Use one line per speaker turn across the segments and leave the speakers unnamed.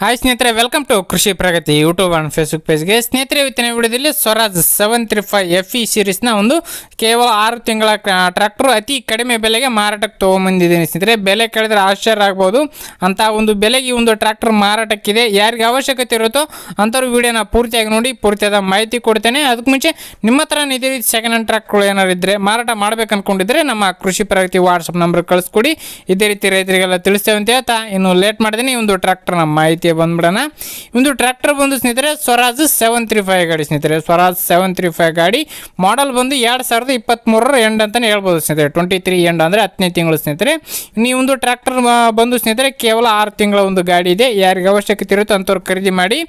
Hi ಸ್ನೇಹಿತರೆ welcome to Krishi Pragati YouTube and Facebook ಪೇಜ್ಗೆ ಸ್ನೇಹಿತರೆ, ಇವತ್ತಿನ ವಿಡಿಯೋದಲ್ಲಿ Swaraj seven three five F E ಸೀರೀಸ್ನ ಒಂದು ಕೇವಲ ಆರು ತಿಂಗಳ ಟ್ರ್ಯಾಕ್ಟ್ರು ಅತಿ ಕಡಿಮೆ ಬೆಲೆಗೆ ಮಾರಾಟಕ್ಕೆ ತೊಗೊಂಬಂದಿದ್ದೀನಿ. ಸ್ನೇಹಿತರೆ, ಬೆಲೆ ಕೇಳಿದ್ರೆ ಆಶ್ಚರ್ಯ ಆಗ್ಬೋದು ಅಂತ ಒಂದು ಬೆಲೆಗೆ ಒಂದು ಟ್ರ್ಯಾಕ್ಟರ್ ಮಾರಾಟಕ್ಕಿದೆ. ಯಾರಿಗೆ ಅವಶ್ಯಕತೆ ಇರುತ್ತೋ ಅಂಥವ್ರು ವಿಡಿಯೋನ ಪೂರ್ತಿಯಾಗಿ ನೋಡಿ, ಪೂರ್ತಿಯಾದ ಮಾಹಿತಿ ಕೊಡ್ತೇನೆ. ಅದಕ್ಕೆ ಮುಂಚೆ ನಿಮ್ಮ ಹತ್ರ ಇದೇ ರೀತಿ ಸೆಕೆಂಡ್ ಹ್ಯಾಂಡ್ ಟ್ರ್ಯಾಕ್ಟರ್ಗಳು ಏನಾರು ಇದ್ದರೆ ಮಾರಾಟ ಮಾಡಬೇಕು ಅಂದ್ಕೊಂಡಿದ್ರೆ ನಮ್ಮ ಕೃಷಿ ಪ್ರಗತಿ ವಾಟ್ಸಪ್ ನಂಬರ್ ಕಳಿಸ್ಕೊಡಿ. ಇದೇ ರೀತಿ ರೈತರಿಗೆಲ್ಲ ತಿಳಿಸ್ತೇವೆ ಅಂತ ಹೇಳ್ತಾ ಇನ್ನು ಲೇಟ್ ಮಾಡಿದ್ದೀನಿ ಈ ಒಂದು ಟ್ರ್ಯಾಕ್ಟರ್ನ ಮಾಹಿತಿ. ಬಂದ್ಬಿಡೋಣ. ಈ ಒಂದು ಟ್ರ್ಯಾಕ್ಟರ್ ಬಂದು ಸ್ನೇಹಿತರೆ, ಸ್ವರಾಜ್ ಸೆವೆನ್ ತ್ರೀ ಫೈವ್ ಗಾಡಿ ಸ್ನೇಹಿತರೆ. ಸ್ವರಾಜ್ ಸೆವೆನ್ ತ್ರೀ ಫೈವ್ ಗಾಡಿ. ಮಾಡಲ್ ಬಂದು ಎರಡು ಸಾವಿರದ ಇಪ್ಪತ್ತ್ಮೂರರ ಎಂಡ್ ಅಂತಲೇ ಹೇಳ್ಬೋದು ಸ್ನೇಹಿತರೆ. ಟ್ವೆಂಟಿ ತ್ರೀ ಎಂಡ್ ಅಂದರೆ ಹತ್ತನೇ ತಿಂಗಳು ಸ್ನೇಹಿತರೆ. ನೀವು ಒಂದು ಟ್ರ್ಯಾಕ್ಟರ್ ಬಂದು ಸ್ನೇಹಿತರೆ, ಕೇವಲ ಆರು ತಿಂಗಳ ಒಂದು ಗಾಡಿ ಇದೆ. ಯಾರಿಗೆ ಅವಶ್ಯಕತೆ ಇರುತ್ತೋ ಅಂಥವ್ರು ಖರೀದಿ ಮಾಡಿ.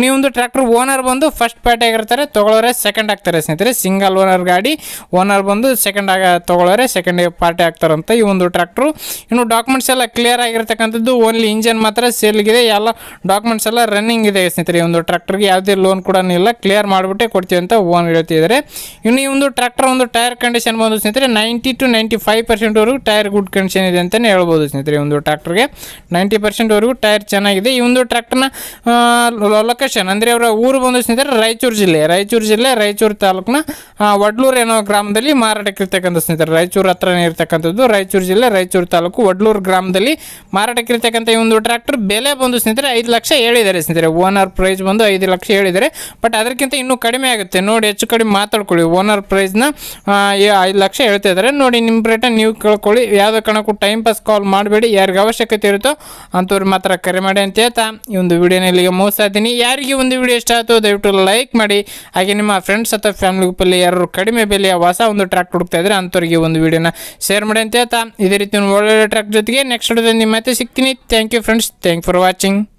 ನೀವು ಒಂದು ಟ್ರ್ಯಾಕ್ಟರ್ ಓನರ್ ಬಂದು ಫಸ್ಟ್ ಪಾರ್ಟಿಯಾಗಿರ್ತಾರೆ ತೊಗೊಳೋರೆ ಸೆಕೆಂಡ್ ಆಗ್ತಾರೆ ಸ್ನೇಹಿತರೆ. ಸಿಂಗಲ್ ಓನರ್ ಗಾಡಿ. ಓನರ್ ಬಂದು ಸೆಕೆಂಡ್ ಆಗ ತೊಗೊಳೋರೆ ಸೆಕೆಂಡ್ ಪಾರ್ಟಿ ಆಗ್ತಾರಂತ ಈ ಒಂದು ಟ್ರ್ಯಾಕ್ಟ್ರು. ಇನ್ನು ಡಾಕ್ಯುಮೆಂಟ್ಸ್ ಎಲ್ಲ ಕ್ಲಿಯರ್ ಆಗಿರ್ತಕ್ಕಂಥದ್ದು ಓನ್ಲಿ ಇಂಜನ್ ಮಾತ್ರ ಸೇಲ್ಗಿದೆ ಎಲ್ಲ ಡಾಕ್ಯುಮೆಂಟ್ಸ್ ಎಲ್ಲ ರನ್ನಿಂಗ್ ಇದೆ ಸ್ನೇಹಿತರೆ, ಈ ಒಂದು ಟ್ರ್ಯಾಕ್ಟರ್ಗೆ ಯಾವುದೇ ಲೋನ್ ಕೂಡ ಇಲ್ಲ ಕ್ಲಿಯರ್ ಮಾಡಿಬಿಟ್ಟೆ ಕೊಡ್ತೀವಿ ಅಂತ ಓನ್ ಹೇಳ್ತಿದ್ದಾರೆ. ಇನ್ನು ಈ ಒಂದು ಟ್ರ್ಯಾಕ್ಟರ್ ಒಂದು ಟೈರ್ ಕಂಡೀಷನ್ ಬಂದು ಸ್ನೇಹಿತರೆ ನೈಂಟಿ ಟು ನೈಂಟಿ ಫೈವ್ ಪರ್ಸೆಂಟ್ವರೆಗೂ ಟೈರ್ ಗುಡ್ ಕಂಡೀಷನ್ ಇದೆ ಅಂತಲೇ ಹೇಳ್ಬೋದು ಸ್ನೇಹಿತರೆ ಒಂದು ಟ್ರ್ಯಾಕ್ಟರ್ಗೆ ನೈಂಟಿ ಪರ್ಸೆಂಟ್ವರೆಗೂ ಟೈರ್ ಚೆನ್ನಾಗಿದೆ. ಈ ಒಂದು ಟ್ರ್ಯಾಕ್ಟರ್ನ ಲೊಕೇಶನ್ ಅಂದರೆ ಅವರ ಊರು ಬಂದು ಸ್ನೇಹಿತರೆ ರಾಯಚೂರು ಜಿಲ್ಲೆ ರಾಯಚೂರು ಜಿಲ್ಲೆ, ರಾಯಚೂರು ತಾಲೂಕಿನ ವಡ್ಲೂರು ಏನೋ ಗ್ರಾಮದಲ್ಲಿ ಮಾರಾಟಕ್ಕೆ ಇರ್ತಕ್ಕಂಥ ಸ್ನೇಹಿತರೆ, ರಾಯಚೂರು ಹತ್ರನೇ ಇರ್ತಕ್ಕಂಥದ್ದು, ರಾಯಚೂರು ಜಿಲ್ಲೆ, ರಾಯಚೂರು ತಾಲೂಕು, ವಡ್ಲೂರು ಗ್ರಾಮದಲ್ಲಿ ಮಾರಾಟಕ್ಕೆ ಇರ್ತಕ್ಕಂಥ ಈ ಒಂದು ಟ್ರ್ಯಾಕ್ಟರ್ ಬೆಲೆ ಬಂದು ಸ್ನೇಹಿತರೆ ಐದು ಲಕ್ಷ ಹೇಳಿದ್ದಾರೆ ಸ್ನೇಹಿತರೆ. ಓನರ್ ಪ್ರೈಸ್ ಬಂದು ಐದು ಲಕ್ಷ ಹೇಳಿದ್ದಾರೆ. ಬಟ್ ಅದಕ್ಕಿಂತ ಇನ್ನೂ ಕಡಿಮೆ ಆಗುತ್ತೆ. ನೋಡಿ, ಹೆಚ್ಚು ಕಡಿಮೆ ಮಾತಾಡ್ಕೊಳ್ಳಿ. ಓನರ್ ಪ್ರೈಸ್ನ ಐದು ಲಕ್ಷ ಹೇಳ್ತಾ ಇದ್ದಾರೆ. ನೋಡಿ, ನಿಮ್ಮ ರೇಟನ್ನು ನೀವು ಕೇಳ್ಕೊಳ್ಳಿ. ಯಾವುದೇ ಕಾರಣಕ್ಕೂ ಟೈಮ್ ಪಾಸ್ ಕಾಲ್ ಮಾಡಬೇಡಿ. ಯಾರಿಗೆ ಅವಶ್ಯಕತೆ ಇರುತ್ತೋ ಅಂಥವ್ರು ಮಾತ್ರ ಕರೆ ಮಾಡಿ ಅಂತ ಹೇಳ್ತಾ ಈ ಒಂದು ವಿಡಿಯೋನ ಇಲ್ಲಿಗೆ ಇದ್ದೀನಿ. ಯಾರಿಗೆ ಒಂದು ವಿಡಿಯೋ ಇಷ್ಟ ಆಯಿತು ದಯವಿಟ್ಟು ಲೈಕ್ ಮಾಡಿ. ಹಾಗೆ ನಿಮ್ಮ ಫ್ರೆಂಡ್ಸ್ ಅಥವಾ ಫ್ಯಾಮಿಲಿ ಗ್ರೂಪಲ್ಲಿ ಯಾರು ಕಡಿಮೆ ಬೆಲೆಯ ಹೊಸ ಒಂದು ಟ್ರ್ಯಾಕ್ ಹುಡುಕ್ತಾ ಇದ್ರೆ ಅಂಥವ್ರಿಗೆ ಒಂದು ವಿಡಿಯೋನ ಶೇರ್ ಮಾಡಿ ಅಂತ ಹೇಳ್ತಾ. ಇದೇ ರೀತಿ ಒಳ್ಳೊಳ್ಳೆ ಟ್ರ್ಯಾಕ್ ಜೊತೆಗೆ ನೆಕ್ಸ್ಟ್ ವಿಡಿಯೋದಲ್ಲಿ ಮತ್ತೆ ಸಿಗ್ತೀನಿ. Thank you friends thank for watching